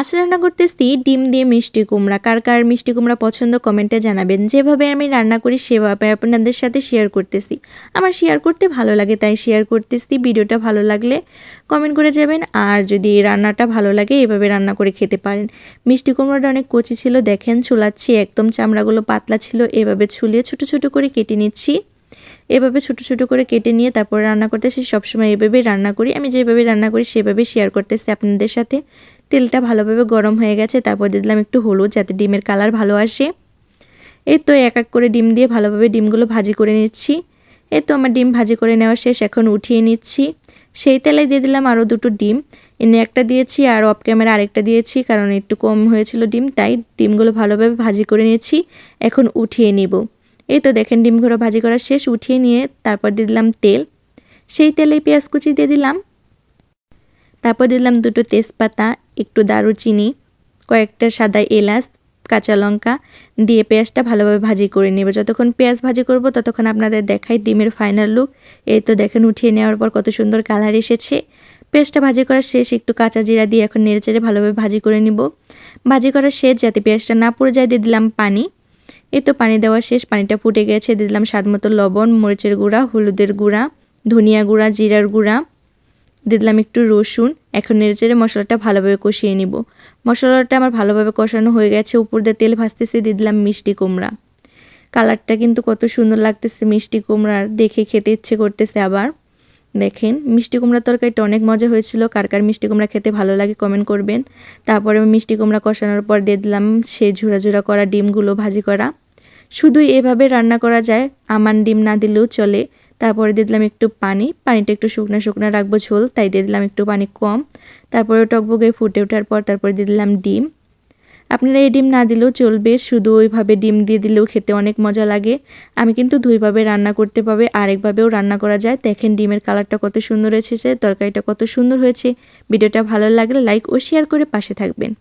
আজ রান্না করতেছি ডিম দিয়ে মিষ্টি কুমড়া। কার কার মিষ্টি কুমড়া পছন্দ কমেন্টে জানাবেন। যেভাবে আমি রান্না করি, সেভাবে আপনাদের সাথে শেয়ার করতেছি। আমার শেয়ার করতে ভালো লাগে, তাই শেয়ার করতেছি। ভিডিওটা ভালো লাগলে কমেন্ট করে যাবেন। আর যদি রান্নাটা ভালো লাগে, এভাবে রান্না করে খেতে পারেন। মিষ্টি কুমড়াটা অনেক কচি ছিল, দেখেন চুলাচ্ছি একদম চামড়াগুলো পাতলা ছিল। এভাবে ছুলিয়ে ছোট ছোট করে কেটে নিচ্ছি। এভাবে ছোট ছোট করে কেটে নিয়ে তারপর রান্না করতেছি। সবসময় এভাবেই রান্না করি। আমি যেভাবে রান্না করি সেভাবে শেয়ার করতেছি আপনাদের সাথে। তেলটা ভালোভাবে গরম হয়ে গেছে, তারপর দিয়ে দিলাম একটু হলুদ যাতে ডিমের কালার ভালো আসে। এই তো এক এক করে ডিম দিয়ে ভালোভাবে ডিমগুলো ভাজি করে নিচ্ছি। এই তো আমার ডিম ভাজি করে নেওয়া শেষ, এখন উঠিয়ে নিচ্ছি। সেই তেলে দিয়ে দিলাম আরও দুটো ডিম। এনে একটা দিয়েছি আর অফ ক্যামেরা আরেকটা দিয়েছি, কারণ একটু কম হয়েছিল ডিম, তাই ডিমগুলো ভালোভাবে ভাজি করে নিয়েছি। এখন উঠিয়ে নিব। এই তো দেখেন ডিমগুলো ভাজি করা শেষ, উঠিয়ে নিয়ে তারপর দিয়ে দিলাম তেল। সেই তেলে পেঁয়াজ কুচি দিয়ে দিলাম। তারপর দিলাম দুটো তেজপাতা একটু দারুচিনি, কয়েকটা সাদা এলাচ, কাঁচা লঙ্কা দিয়ে পেঁয়াজটা ভালোভাবে ভাজি করে নেব। যতক্ষণ পেঁয়াজ ভাজি করব, ততক্ষণ আপনাদের দেখাই ডিমের ফাইনাল লুক এই তো দেখেন, উঠিয়ে নেওয়ার পর কত সুন্দর কালার এসেছে। পেঁয়াজটা ভাজি করা শেষ একটু কাঁচা জিরা দিয়ে এখন নেড়ে চেড়ে ভালোভাবে ভাজি করে নিব। ভাজি করা শেষ, যাতে পেঁয়াজটা না পড়ে যায়, দিয়ে দিলাম পানি। এই তো পানি দেওয়া শেষ, পানিটা ফুটে গেছে। দিয়ে দিলাম স্বাদ মতো লবণ, মরিচের গুঁড়া, হলুদের গুঁড়া, ধনিয়া গুঁড়া, জিরার গুঁড়া। দিলাম একটু রসুন। এখন নেড়েচেড়ে মশলাটা ভালোভাবে কষিয়ে নিব। মশলাটা আমার ভালোভাবে কষানো হয়ে গেছে। উপর দিয়ে তেল ভাজতেছে দিলাম মিষ্টি কুমড়া। কালারটা কিন্তু কত সুন্দর লাগতেছে মিষ্টি কুমড়ার দেখে খেতে ইচ্ছে করতেছে আবার। দেখেন, মিষ্টি কুমড়ার তরকারিটা অনেক মজা হয়েছিল। কার কার মিষ্টি কুমড়া খেতে ভালো লাগে কমেন্ট করবেন। তারপরে আমি মিষ্টি কুমড়া কষানোর পর দিয়ে দিলাম সে ঝুরা ঝুরা করা ডিমগুলো ভাজি করা। শুধু এভাবে রান্না করা যায়, আমান ডিম না দিলেও চলে। তারপরে দিয়ে দিলাম একটু পানি। পানিটা একটু শুকনো শুকনো রাখব ঝোল, তাই দিয়ে দিলাম একটু পানি কম। তারপরে টকবগে ফুটে ওঠার পর তারপরে দিয়ে দিলাম ডিম। আপনারা এই ডিম না দিলেও চলবে, শুধু ওইভাবে ডিম দিয়ে দিলেও খেতে অনেক মজা লাগে। আমি কিন্তু দুইভাবে রান্না করতে পাবে, আরেকভাবেও রান্না করা যায়। দেখেন ডিমের কালারটা কত সুন্দর এসেছে, তরকারিটা কত সুন্দর হয়েছে। ভিডিওটা ভালো লাগলে লাইক ও শেয়ার করে পাশে থাকবেন।